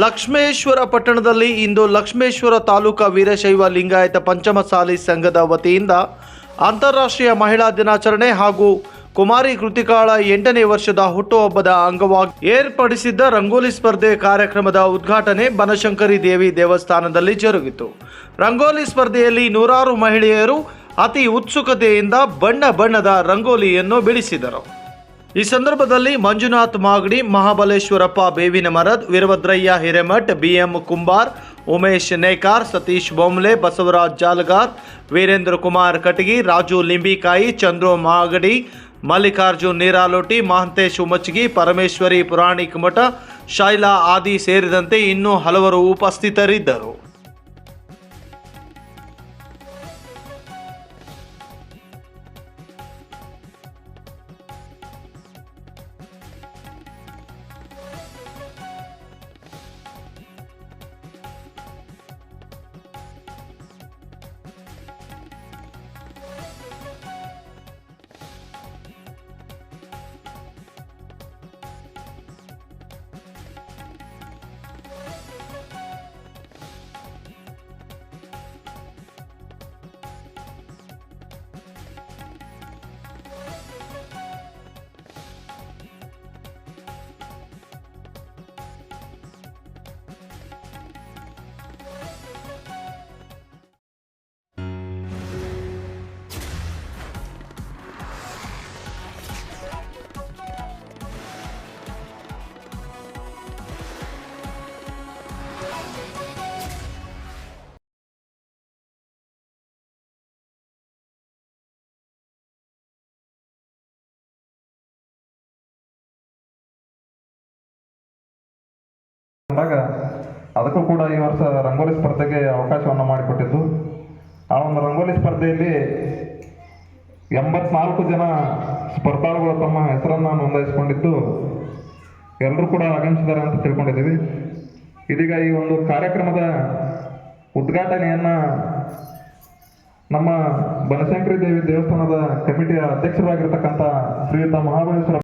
ಲಕ್ಷ್ಮೇಶ್ವರ ಪಟ್ಟಣದಲ್ಲಿ ಇಂದು ಲಕ್ಷ್ಮೇಶ್ವರ ತಾಲೂಕಾ ವೀರಶೈವ ಲಿಂಗಾಯತ ಪಂಚಮಸಾಲಿ ಸಂಘದ ವತಿಯಿಂದ ಅಂತಾರಾಷ್ಟ್ರೀಯ ಮಹಿಳಾ ದಿನಾಚರಣೆ ಹಾಗೂ ಕುಮಾರಿ ಕೃತಿಕಾಳ ಎಂಟನೇ ವರ್ಷದ ಹುಟ್ಟುಹಬ್ಬದ ಅಂಗವಾಗಿ ಏರ್ಪಡಿಸಿದ್ದ ರಂಗೋಲಿ ಸ್ಪರ್ಧೆ ಕಾರ್ಯಕ್ರಮದ ಉದ್ಘಾಟನೆ ಬನಶಂಕರಿ ದೇವಿ ದೇವಸ್ಥಾನದಲ್ಲಿ ಜರುಗಿತು. ರಂಗೋಲಿ ಸ್ಪರ್ಧೆಯಲ್ಲಿ ನೂರಾರು ಮಹಿಳೆಯರು ಅತಿ ಉತ್ಸುಕತೆಯಿಂದ ಬಣ್ಣ ಬಣ್ಣದ ರಂಗೋಲಿಯನ್ನು ಬಿಡಿಸಿದರು. ಈ ಸಂದರ್ಭದಲ್ಲಿ ಮಂಜುನಾಥ್ ಮಾಗಡಿ, ಮಹಾಬಲೇಶ್ವರಪ್ಪ, ಬೇವಿನ ಮರದ್, ವೀರಭದ್ರಯ್ಯ ಹಿರೇಮಠ್, ಬಿಎಂ ಕುಂಬಾರ್, ಉಮೇಶ್ ನೇಕಾರ್, ಸತೀಶ್ ಬೊಮ್ಲೆ, ಬಸವರಾಜ್ ಜಾಲಗಾರ್, ವೀರೇಂದ್ರ ಕುಮಾರ್ ಕಟಗಿ, ರಾಜು ಲಿಂಬಿಕಾಯಿ, ಚಂದ್ರು ಮಾಗಡಿ, ಮಲ್ಲಿಕಾರ್ಜುನ್ ನೀರಾಲೋಟಿ, ಮಹಂತೇಶ್ ಉಮಚ್ಗಿ, ಪರಮೇಶ್ವರಿ ಪುರಾಣಿಕ್ ಮಠ, ಶೈಲಾ ಆದಿ ಸೇರಿದಂತೆ ಇನ್ನೂ ಹಲವರು ಉಪಸ್ಥಿತರಿದ್ದರು. ಅಂದಾಗ ಅದಕ್ಕೂ ಕೂಡ ಈ ವರ್ಷ ರಂಗೋಲಿ ಸ್ಪರ್ಧೆಗೆ ಅವಕಾಶವನ್ನು ಮಾಡಿಕೊಟ್ಟಿದ್ದು. ಆ ಒಂದು ರಂಗೋಲಿ ಸ್ಪರ್ಧೆಯಲ್ಲಿ ಎಂಬತ್ನಾಲ್ಕು ಜನ ಸ್ಪರ್ಧಾಳುಗಳು ತಮ್ಮ ಹೆಸರನ್ನು ನೋಂದಾಯಿಸಿಕೊಂಡಿದ್ದು. ಎಲ್ಲರೂ ಕೂಡ ಆಗಮಿಸಿದ್ದಾರೆ ಅಂತ ತಿಳ್ಕೊಂಡಿದ್ದೀವಿ. ಇದೀಗ ಈ ಒಂದು ಕಾರ್ಯಕ್ರಮದ ಉದ್ಘಾಟನೆಯನ್ನ ನಮ್ಮ ಬನಶಂಕರಿ ದೇವಿ ದೇವಸ್ಥಾನದ ಕಮಿಟಿಯ ಅಧ್ಯಕ್ಷರಾಗಿರ್ತಕ್ಕಂಥ ಶ್ರೀಯುತ ಮಹಾಬಲೇಶ್ವರ